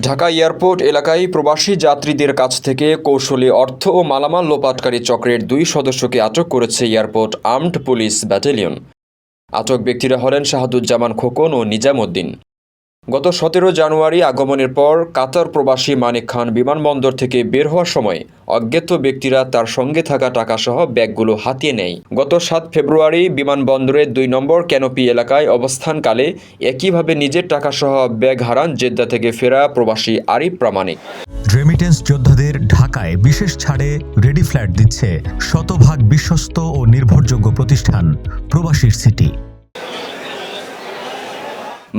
Dhaka airport এলাকায় প্রবাসী যাত্রীদের কাছ থেকে কৌশলী অর্থ ও মালামাল লোপাটকারী চক্রের দুই সদস্যকে আটক করেছে এয়ারপোর্ট আর্মড পুলিশ ব্যাটালিয়ন। আটক ব্যক্তিরা হলেন শাহাদুজ্জামান খোকন ও নিজামুদ্দিন। গত সতেরো জানুয়ারি আগমনের পর কাতার প্রবাসী মানিক খান বিমানবন্দর থেকে বের হওয়ার সময় অজ্ঞাত ব্যক্তিরা তার সঙ্গে থাকা টাকাসহ ব্যাগগুলো হাতিয়ে নেয়। গত সাত ফেব্রুয়ারি বিমানবন্দরের দুই নম্বর ক্যানোপি এলাকায় অবস্থানকালে একইভাবে নিজের টাকাসহ ব্যাগ হারান জেদ্দা থেকে ফেরা প্রবাসী আরিফ প্রামাণিক। রেমিটেন্স যোদ্ধাদের ঢাকায় বিশেষ ছাড়ে রেডি ফ্ল্যাট দিচ্ছে শতভাগ বিশ্বস্ত ও নির্ভরযোগ্য প্রতিষ্ঠান প্রবাসীর সিটি।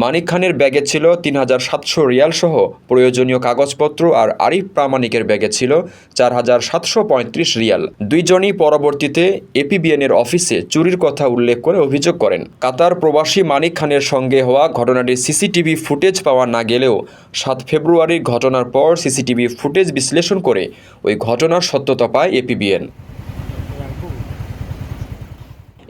মানিক খানের ব্যাগে ছিল তিন হাজার সাতশো রিয়াল সহ প্রয়োজনীয় কাগজপত্র আর আরিফ প্রামাণিকের ব্যাগে ছিল চার হাজার সাতশো পঁয়ত্রিশ রিয়াল। দুইজনই পরবর্তীতে এপিবিএনের অফিসে চুরির কথা উল্লেখ করে অভিযোগ করেন। কাতার প্রবাসী মানিক খানের সঙ্গে হওয়া ঘটনাটির সিসিটিভি ফুটেজ পাওয়া না গেলেও সাত ফেব্রুয়ারির ঘটনার পর সিসিটিভি ফুটেজ বিশ্লেষণ করে ওই ঘটনার সত্যতা পায় এপিবিএন।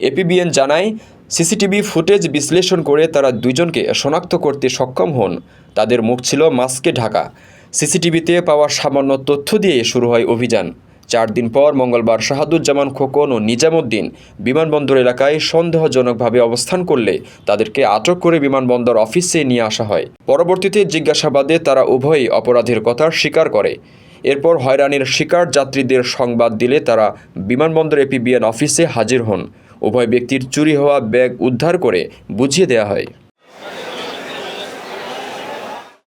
এপিবিএন জানায়, সিসিটিভি ফুটেজ বিশ্লেষণ করে তারা দুইজনকে শনাক্ত করতে সক্ষম হন। তাদের মুখ ছিল মাস্কে ঢাকা। সিসিটিভিতে পাওয়া সামান্য তথ্য দিয়ে শুরু হয় অভিযান। চার দিন পর মঙ্গলবার শাহাদুজ্জামান খোকন ও নিজামুদ্দিন বিমানবন্দর এলাকায় সন্দেহজনকভাবে অবস্থান করলে তাদেরকে আটক করে বিমানবন্দর অফিসে নিয়ে আসা হয়। পরবর্তীতে জিজ্ঞাসাবাদে তারা উভয়ই অপরাধের কথা স্বীকার করে। এরপর হয়রানির শিকার যাত্রীদের সংবাদ দিলে তারা বিমানবন্দর এপিবিএন অফিসে হাজির হন। উভয় ব্যক্তির চুরি হওয়া ব্যাগ উদ্ধার করে বুঝিয়ে দেওয়া হয়।